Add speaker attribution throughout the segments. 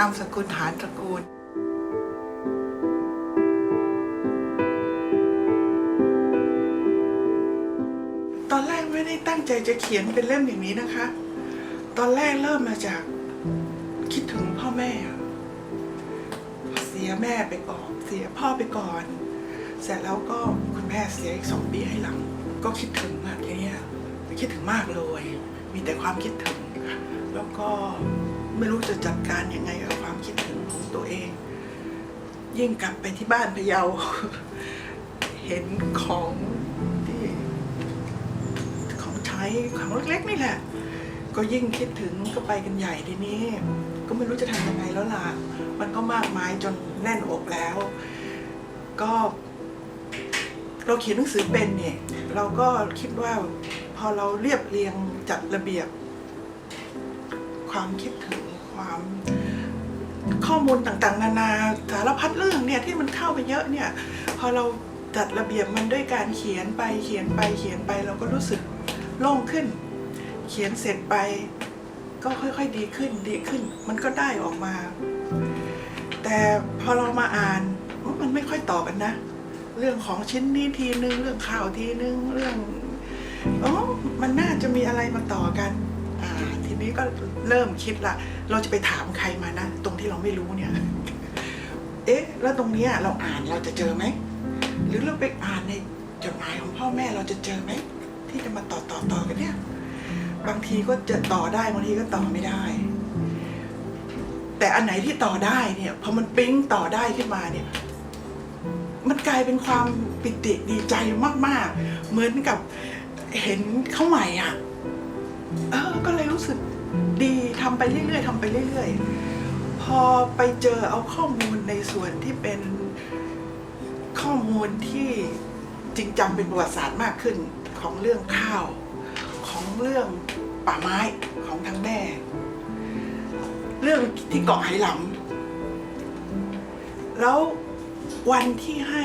Speaker 1: นามสกุลฐานตระกูลตอนแรกไม่ได้ตั้งใจจะเขียนเป็นเล่มอย่างนี้นะคะ ตอนแรกเริ่มมาจากคิดถึงพ่อแม่ เสียแม่ไปก่อน เสียพ่อไปก่อน เสร็จแล้วก็คุณแม่เสียอีกสองปีให้หลัง ก็คิดถึงอะทีเนี้ยคิดถึงมากเลย มีแต่ความคิดถึง แล้วก็ ไม่รู้จะจัดการยังไงกับความคิดถึงของตัวเอง ยิ่งกลับไปที่บ้านพะเยา เห็นของที่ของใช้ของเล็กๆนี่แหละ ก็ยิ่งคิดถึงก็ไปกันใหญ่ทีนี้ ก็ไม่รู้จะทำยังไงแล้วล่ะ มันก็มากมายจนแน่นอกแล้ว ก็เราเขียนหนังสือเป็นเนี่ย เราก็คิดว่าพอเราเรียบเรียงจัดระเบียบความคิดถึง ความข้อมูลต่างๆ นานาสารพัดเรื่องเนี่ยที่มันเข้าไปเยอะเนี่ย พอเราจัดระเบียบมันด้วยการเขียนไปเขียนไปเขียนไปเราก็รู้สึกโล่งขึ้น เขียนเสร็จไปก็ค่อยๆดีขึ้นดีขึ้น มันก็ได้ออกมา แต่พอเรามาอ่านมันไม่ค่อยต่อกันนะ เรื่องของชิ้นนี้ทีนึงเรื่องข่าวทีนึงเรื่องอ๋อมันน่าจะมีอะไรมาต่อกัน อ่า ทีนี้ก็เริ่มคิดละ เราจะไปถามใครมานะ ตรงที่เราไม่รู้เนี่ย เอ๊ะ แล้วตรงเนี้ยเราอ่านเราจะเจอไหม หรือเราไปอ่านในจดหมายของพ่อแม่เราจะเจอไหม ที่จะมาต่อต่อต่อกันเนี่ย บางทีก็จะต่อได้บางทีก็ต่อไม่ได้ แต่อันไหนที่ต่อได้เนี่ยพอมันปิ๊งต่อได้ขึ้นมาเนี่ย มันกลายเป็นความปิติดีใจมาก ๆ เหมือนกับเห็นเขาใหม่อะ เออ ก็เลยรู้สึก ดีทำไปเรื่อยๆทำไปเรื่อยๆ พอไปเจอเอาข้อมูลในส่วนที่เป็นข้อมูลที่จริงจังเป็นประวัติศาสตร์มากขึ้นของเรื่องข้าว ของเรื่องป่าไม้ของทางแม่ เรื่องที่เกาะไหหลำแล้ววันที่ให้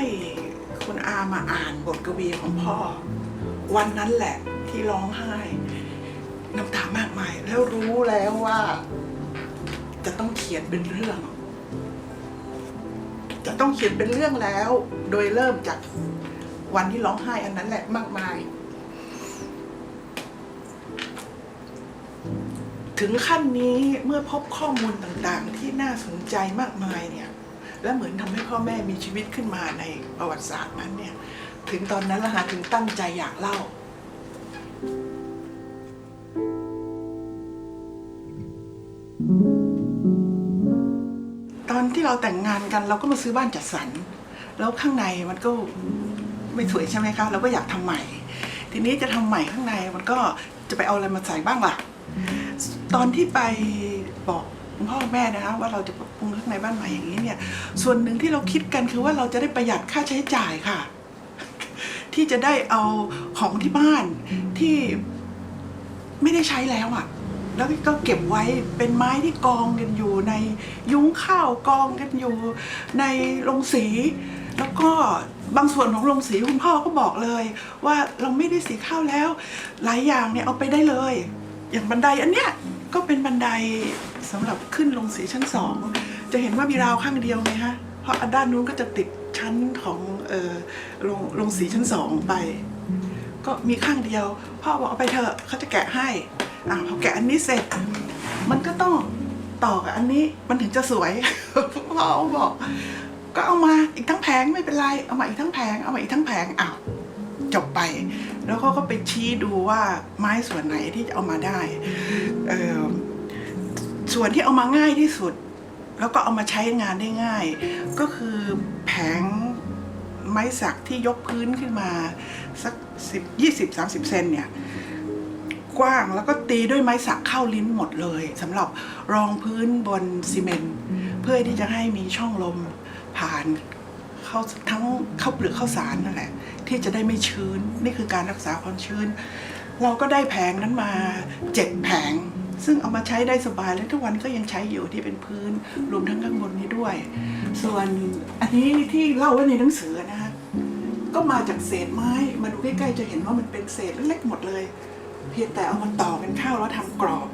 Speaker 1: คุณอามาอ่านบทกวีของพ่อ วันนั้นแหละที่ร้องไห้ น้ำตามากมาย แล้วรู้แล้วว่า จะต้องเขียนเป็นเรื่อง จะต้องเขียนเป็นเรื่องแล้ว โดยเริ่มจากวันที่ร้องไห้อันนั้นแหละมากมาย ถึงขั้นนี้เมื่อพบข้อมูลต่างๆ ที่น่าสนใจมากมายเนี่ย และเหมือนทำให้พ่อแม่มีชีวิตขึ้นมาในประวัติศาสตร์นั้นเนี่ย ถึงตอนนั้นละฮะถึงตั้งใจอยากเล่าตอ เราแต่งงานกันเราก็มาซื้อบ้านจัดสรรแล้วข้างในมันก็ไม่สวยใช่ไหมคะเราก็อยากทำใหม่ ทีนี้จะทำใหม่ข้างในมันก็จะไปเอาอะไรมาใส่บ้างล่ะ ตอนที่ไปบอกคุณพ่อแม่นะคะว่าเราจะปรับปรุงข้างในบ้านใหม่อย่างนี้เนี่ย ส่วนหนึ่งที่เราคิดกันคือว่าเราจะได้ประหยัดค่าใช้จ่ายค่ะ ที่จะได้เอาของที่บ้านที่ไม่ได้ใช้แล้วอะ่ะ แล้วก็เก็บไว้เป็นไม้ที่กองกันอยู่ในยุ้งข้าวกองกันอยู่ในโรงสี แล้วก็บางส่วนของโรงสีคุณพ่อก็บอกเลย ว่าเราไม่ได้สีข้าวแล้ว หลายอย่างเนี่ยเอาไปได้เลย อย่างบันไดอันเนี้ยก็เป็นบันไดสำหรับขึ้นลงสีชั้นสองจะเห็นว่ามีราวข้างเดียวไงฮะเพราะอันด้านนู้นก็จะติดชั้นของเออลงลงสีชั้นสองไป ก็มีข้างเดียว พ่อบอกเอาไปเถอะเขาจะแกะให้ อ่าพอแกะอันนี้เสร็จ มันก็ต้องต่อกับอันนี้มันถึงจะสวยพ่อบอก ก็เอามาอีกทั้งแผงไม่เป็นไรเอามาอีกทั้งแผงเอามาอีกทั้งแผงอ้าวจบไป แล้วเขาก็ไปชี้ดูว่าไม้ส่วนไหนที่จะเอามาได้เออส่วนที่เอามาง่ายที่สุด แล้วก็เอามาใช้งานได้ง่าย ก็คือแผงไม้สักที่ยกพื้นขึ้นมาสักสิบยี่สิบสามสิบเซนเนี่ย กว้างแล้วก็ตีด้วยไม้สักเข้าลิ้นหมดเลยสำหรับรองพื้นบนซีเมนต์เพื่อที่จะให้มีช่องลมผ่านเข้าทั้งเข้าเปลือกเข้าสารนั่นแหละ ที่จะได้ไม่ชื้นนี่คือการรักษาความชื้น เราก็ได้แผงนั้นมาเจ็ดแผง ซึ่งเอามาใช้ได้สบายและทุกวันก็ยังใช้อยู่ที่เป็นพื้นรวมทั้งข้างบนนี้ด้วย ส่วนอันนี้ที่เล่าไว้ในหนังสือนะคะก็มาจากเศษไม้มาดูใกล้ๆจะเห็นว่ามันเป็นเศษเล็กๆหมดเลย เพียงแต่เอามันต่อกันเข้าแล้วทำกรอบ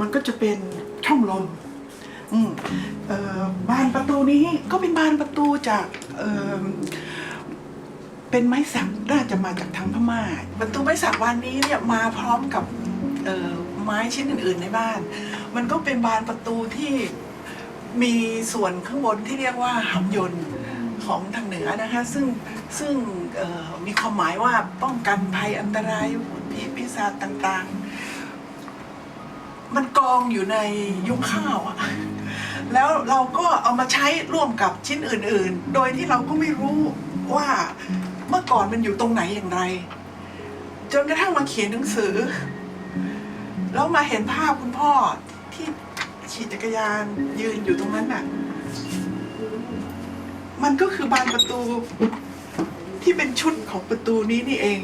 Speaker 1: มันก็จะเป็นช่องลมอืมเอ่อบานประตูนี้ก็เป็นบานประตูจากเอ่อเป็นไม้สักน่าจะมาจากทางพม่า ประตูไม้สักบานนี้เนี่ยมาพร้อมกับเอ่อไม้ชิ้นอื่น ๆ ในบ้าน มันก็เป็นบานประตูที่มีส่วนข้างบนที่เรียกว่าหำยนต์ของทางเหนือนะคะ ซึ่งซึ่งมีความหมายว่าป้องกันภัยอันตราย ผีปีศาจต่างๆ มันกองอยู่ในยุงข้าวอะแล้วเราก็เอามาใช้ร่วมกับชิ้นอื่นๆ โดยที่เราก็ไม่รู้ว่าเมื่อก่อนมันอยู่ตรงไหนอย่างไร จนกระทั่งมาเขียนหนังสือ แล้วมาเห็นภาพคุณพ่อที่ขี่จักรยานยืนอยู่ตรงนั้นน่ะ มันก็คือบานประตูที่เป็นชุดของประตูนี้นี่เอง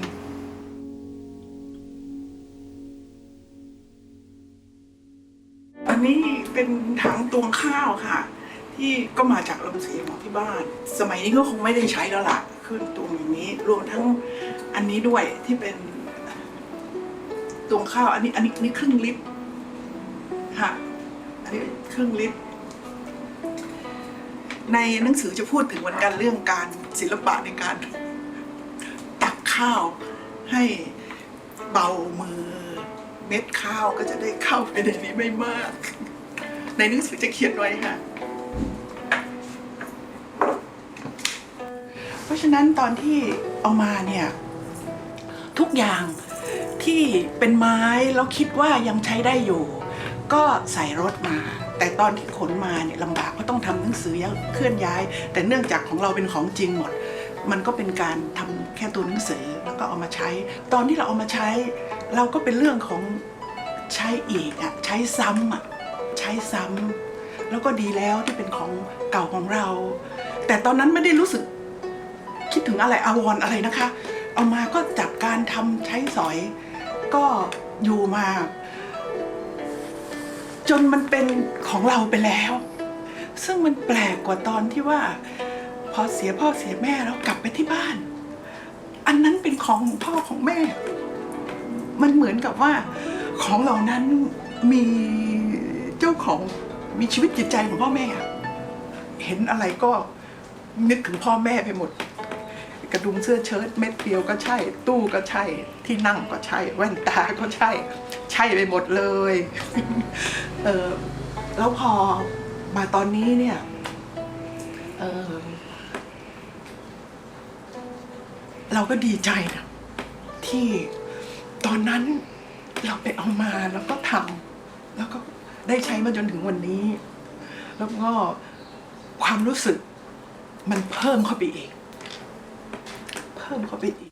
Speaker 1: วงข้าวค่ะ ที่ก็มาจากลำเสียงของที่บ้าน สมัยนี้ก็คงไม่ได้ใช้แล้วล่ะขึ้นตวงอย่างนี้รวมทั้งอันนี้ด้วยที่เป็นตวงข้าว อันนี้อันนี้นนี้ครึ่งลิตรค่ะอันนี้ครึ่งลิตรในหนังสือจะพูดถึงเหมือนกันเรื่องการศิลปะในการตักข้าวให้เบามือเม็ดข้าวก็จะได้เข้าไปในนี้ไม่มาก ในหนังสือจะเขียนไว้ค่ะ เพราะฉะนั้นตอนที่เอามาเนี่ย ทุกอย่างที่เป็นไม้แล้วคิดว่ายังใช้ได้อยู่ ก็ใส่รถมา แต่ตอนที่ขนมาเนี่ยลำบากเพราะต้องทำหนังสือเคลื่อนย้าย แต่เนื่องจากของเราเป็นของจริงหมด มันก็เป็นการทำแค่ตัวหนังสือแล้วก็เอามาใช้ ตอนที่เราเอามาใช้ เราก็เป็นเรื่องของใช้อีกอะใช้ซ้ำอะ ช้ซ้ำแล้วก็ดีแล้วที่เป็นของเก่าของเรา แต่ตอนนั้นไม่ได้รู้สึกคิดถึงอะไรอาวรณ์อะไรนะคะ เอามาก็จัดการทำใช้สอย ก็อยู่มา จนมันเป็นของเราไปแล้ว ซึ่งมันแปลกกว่าตอนที่ว่า พอเสียพ่อเสียแม่แล้วกลับไปที่บ้าน อันนั้นเป็นของพ่อของแม่ มันเหมือนกับว่าของเหล่านั้นมี เจ้าของมีชีวิตจิตใจของพ่อแม่อะเห็นอะไรก็นึกถึงพ่อแม่ไปหมด กระดุมเสื้อเชิ้ตเม็ดเดียวก็ใช่ ตู้ก็ใช่ ที่นั่งก็ใช่ แว่นตาก็ใช่ ใช่ไปหมดเลย เออแล้วพอมาตอนนี้เนี่ย เออเราก็ดีใจนะที่ตอนนั้นเราไปเอามาแล้วก็ทำแล้วก็ ได้ใช้มาจนถึงวันนี้ แล้วก็ความรู้สึกมันเพิ่มเข้าไปอีก เพิ่มเข้าไปอีก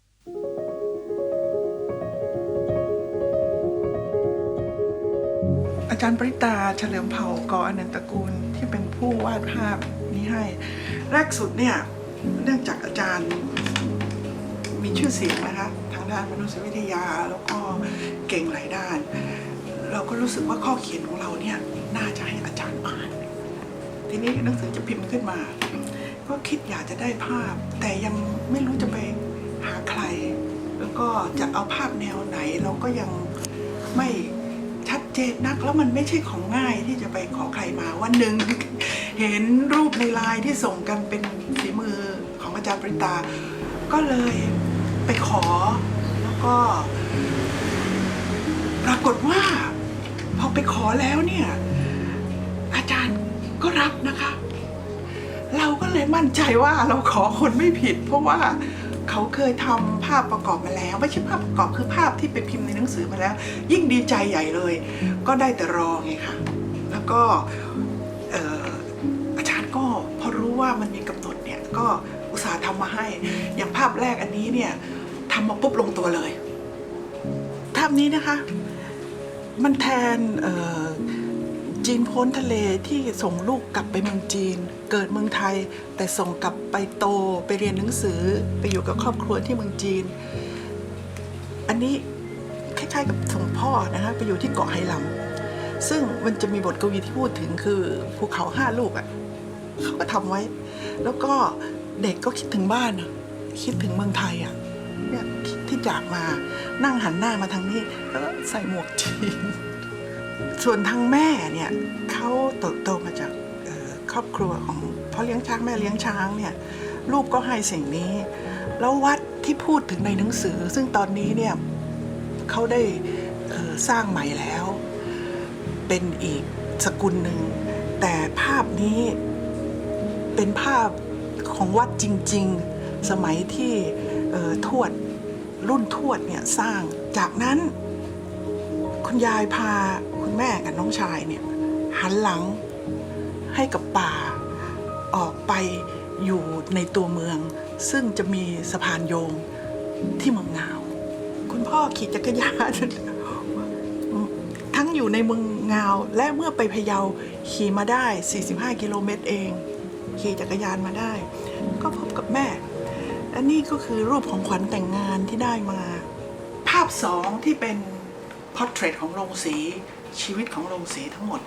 Speaker 1: อาจารย์ปริตาเฉลิมเผ่ากออนันตกูลที่เป็นผู้วาดภาพนี้ให้ แรกสุดเนี่ย เนื่องจากอาจารย์มีชื่อเสียงนะคะ ทางด้านมนุษยวิทยาแล้วก็เก่งหลายด้าน เราก็รู้สึกว่าข้อเขียนของเราเนี่ยน่าจะให้อาจารย์อ่าน ทีนี้หนังสือจะพิมพ์ขึ้นมา ก็คิดอยากจะได้ภาพ แต่ยังไม่รู้จะไปหาใคร แล้วก็จะเอาภาพแนวไหนเราก็ยังไม่ชัดเจนนักแล้วมันไม่ใช่ของง่ายที่จะไปขอใครมาวันหนึ่งเห็นรูปในไลน์ที่ส่งกันเป็นฝีมือของอาจารย์ปริตา ก็เลยไปขอแล้วก็ ปรากฏว่า พอไปขอแล้วเนี่ย อาจารย์ก็รับนะคะ เราก็เลยมั่นใจว่าเราขอคนไม่ผิด เพราะว่าเขาเคยทำภาพประกอบมาแล้ว ไม่ใช่ภาพประกอบคือภาพที่ไปพิมพ์ในหนังสือมาแล้ว ยิ่งดีใจใหญ่เลย ก็ได้แต่รอไงค่ะ แล้วก็เอ่ออาจารย์ก็พอรู้ว่ามันมีกำหนดเนี่ยก็อุตส่าห์ทำมาให้ อย่างภาพแรกอันนี้เนี่ยทำมาปุ๊บลงตัวเลยภาพนี้นะคะ มันแทนจีนพ้นทะเลที่ส่งลูกกลับไปเมืองจีน เกิดเมืองไทย แต่ส่งกลับไปโตไปเรียนหนังสือไปอยู่กับครอบครัวที่เมืองจีน อันนี้คล้ายๆกับส่งพ่อนะคะไปอยู่ที่เกาะไหหลำซึ่งมันจะมีบทกวีที่พูดถึงคือภูเขาห้าลูกอะ่ะเขาก็ทำไว้ แล้วก็เด็กก็คิดถึงบ้านคิดถึงเมืองไทยอะ่ะ เนี่ยที่จากมานั่งหันหน้ามาทางนี้ แล้วก็ใส่หมวกจีน ส่วนทางแม่เนี่ยเขาเติบโตมาจากครอบครัวของพ่อเลี้ยงช้างแม่เลี้ยงช้างเนี่ยลูกก็ให้สิ่งนี้ แล้ววัดที่พูดถึงในหนังสือ ซึ่งตอนนี้เนี่ยเขาได้สร้างใหม่แล้ว เป็นอีกสกุลหนึ่ง แต่ภาพนี้เป็นภาพของวัดจริง ๆ สมัยที่ ทวดรุ่นทวดเนี่ยสร้างจากนั้นคุณยายพาคุณแม่กับน้องชายเนี่ยหันหลังให้กับป่าออกไปอยู่ในตัวเมือง ซึ่งจะมีสะพานโยงที่เมืองงาว คุณพ่อขี่จักรยานทั้งอยู่ในเมืองงาว และเมื่อไปพะเยาขี่มาได้ 45 กิโลเมตรเอง ขี่จักรยานมาได้ ก็พบกับแม่ และนี่ก็คือรูปของขวัญแต่งงานที่ได้มา ภาพสองที่เป็นพอร์เทรตของโรงสีชีวิตของโรงสีทั้งหมด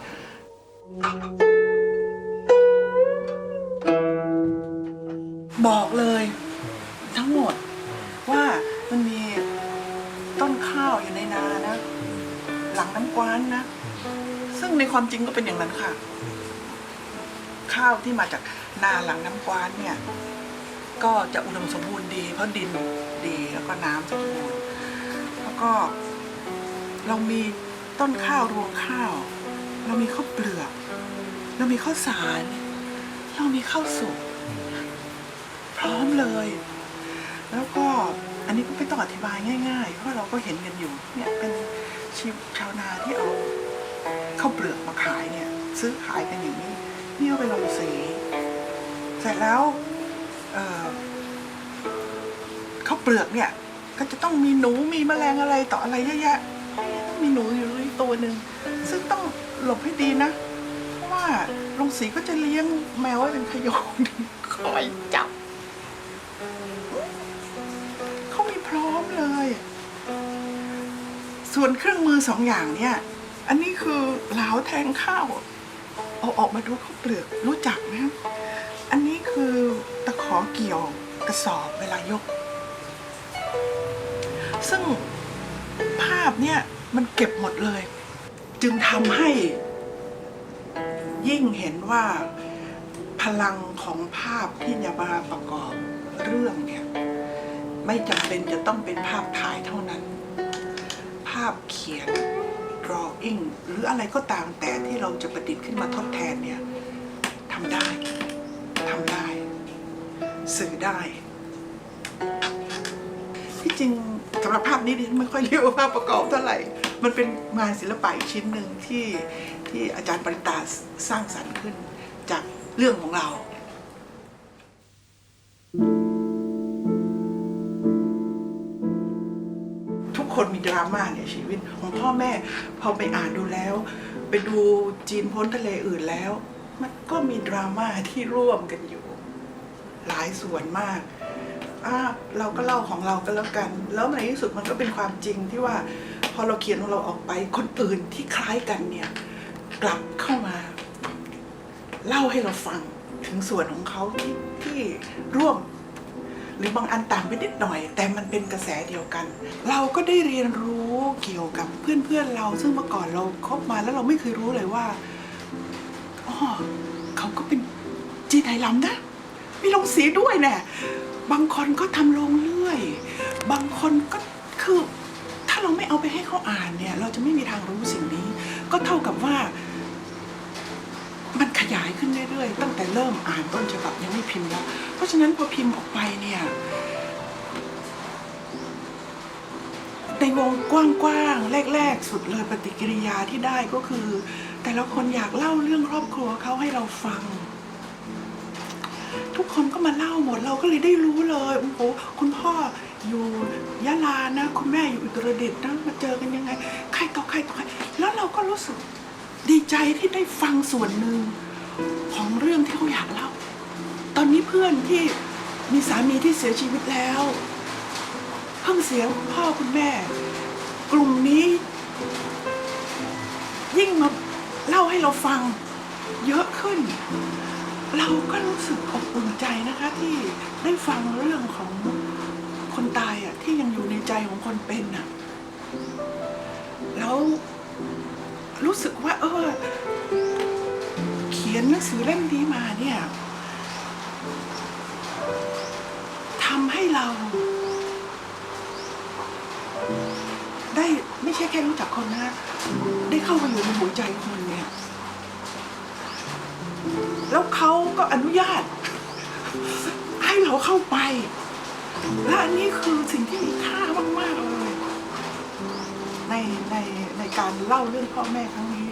Speaker 1: บอกเลยทั้งหมดว่ามันมีต้นข้าวอยู่ในนานะ หลังน้ำกว้านนะ ซึ่งในความจริงก็เป็นอย่างนั้นค่ะ ข้าวที่มาจากนาหลังน้ำกว้านเนี่ย ก็จะอุดมสมบูรณ์ดีเพราะดินดีแล้วก็น้ำสมบูรณ์แล้วก็ เรามีต้นข้าวรวงข้าว เรามีข้าวเปลือก เรามีข้าวสาร เรามีข้าวสุกพร้อมเลย แล้วก็อันนี้ก็ไม่ต้องอธิบายง่าย ๆ เพราะเราก็เห็นกันอยู่เนี่ยเป็นชีพชาวนาที่เอาข้าวเปลือกมาขายเนี่ย ซื้อขายกันอย่างนี้นี่เอาไปลงสีเสร็จแล้ว เอ่อข้าวเปลือกเนี่ย ก็จะต้องมีหนูมีแมลงอะไรต่ออะไรเยอะแยะมีหนูอยู่ด้วยตัวหนึ่งซึ่งต้องหลบให้ดีนะ เพราะว่าโรงสีก็จะเลี้ยงแมวไว้เป็นขโยงคอยจับเขามีพร้อมเลย ส่วนเครื่องมือสองอย่างเนี่ย อันนี้คือเหลาแทงข้าวเอาออกมาดูข้าวเปลือกรู้จักไหมครับอันะ อเกี่ยวกระสอบเวลายก ซึ่งภาพเนี่ยมันเก็บหมดเลย จึงทำให้ยิ่งเห็นว่าพลังของภาพที่จะมาประกอบเรื่องเนี่ยไม่จำเป็นจะต้องเป็นภาพถ่ายเท่านั้น ภาพเขียน drawing หรืออะไรก็ตามแต่ที่เราจะประดิษฐ์ขึ้นมาทดแทนเนี่ยทำได้ทำได้ สื่อได้ ที่จริงสำหรับภาพนี้ดิฉันไม่ค่อยเรียกว่าภาพประกอบเท่าไหร่ มันเป็นงานศิลปะอีกชิ้นหนึ่งที่ที่อาจารย์ปริตาสร้างสรรค์ขึ้นจากเรื่องของเราทุกคนมีดราม่าในชีวิตของพ่อแม่ พอไปอ่านดูแล้ว ไปดูจีนพ้นทะเลอื่นแล้ว มันก็มีดราม่าที่ร่วมกันอยู่ายส่วนมากอะเราก็เล่าของเราก็แล้วกัน แล้วในที่สุดมันก็เป็นความจริงที่ว่าพอเราเขียนของเราออกไปคนอื่นที่คล้ายกันเนี่ยกลับเข้ามา เล่าให้เราฟังถึงส่วนของเขาที่ที่ร่วม หรือบางอันต่างไปนิดหน่อย แต่มันเป็นกระแสเดียวกัน เราก็ได้เรียนรู้เกี่ยวกับเพื่อนๆเรา ซึ่งเมื่อก่อนเราคบมาแล้วเราไม่เคยรู้เลยว่าอ๋อเขาก็เป็นจีนไทยลำนะ มีโรงสีด้วยแน่บางคนก็ทำโรงเลื่อย บางคนก็คือถ้าเราไม่เอาไปให้เขาอ่านเนี่ย เราจะไม่มีทางรู้สิ่งนี้ ก็เท่ากับว่า มันขยายขึ้นเรื่อยๆ ตั้งแต่เริ่มอ่านต้นฉบับยังไม่พิมพ์แล้ว เพราะฉะนั้นพอพิมพ์ออกไปเนี่ยในวงกว้างๆ แรก ๆ สุดเลยปฏิกิริยาที่ได้ก็คือ แต่ละคนอยากเล่าเรื่องครอบครัวเขาให้เราฟัง ทุกคนก็มาเล่าหมดเราก็เลยได้รู้เลยโอ้โหคุณพ่ออยู่ยะลานะ คุณแม่อยู่อุตรดิตถ์นะมาเจอกันยังไงใครต่อใครต่อใครแล้วเราก็รู้สึกดีใจที่ได้ฟังส่วนหนึ่งของเรื่องที่เขาอยากเล่า ตอนนี้เพื่อนที่มีสามีที่เสียชีวิตแล้วเพิ่งเสียคุณพ่อคุณแม่ กลุ่มนี้ ยิ่งมาเล่าให้เราฟังเยอะขึ้น เราก็รู้สึกอบอุ่นใจนะคะที่ได้ฟังเรื่องของคนตายอะที่ยังอยู่ในใจของคนเป็นอะแล้วรู้สึกว่า เออ เขียนหนังสือเล่มนี้มาเนี่ยทำให้เรา ได้ไม่ใช่แค่รู้จักคนนะได้เข้ามาอยู่ในหัวใจคนเนี่ยแล้วเขา ก็อนุญาต ให้เราเข้าไป และอันนี้คือสิ่งที่มีค่ามากๆเลย ในในในการเล่าเรื่องพ่อแม่ครั้งนี้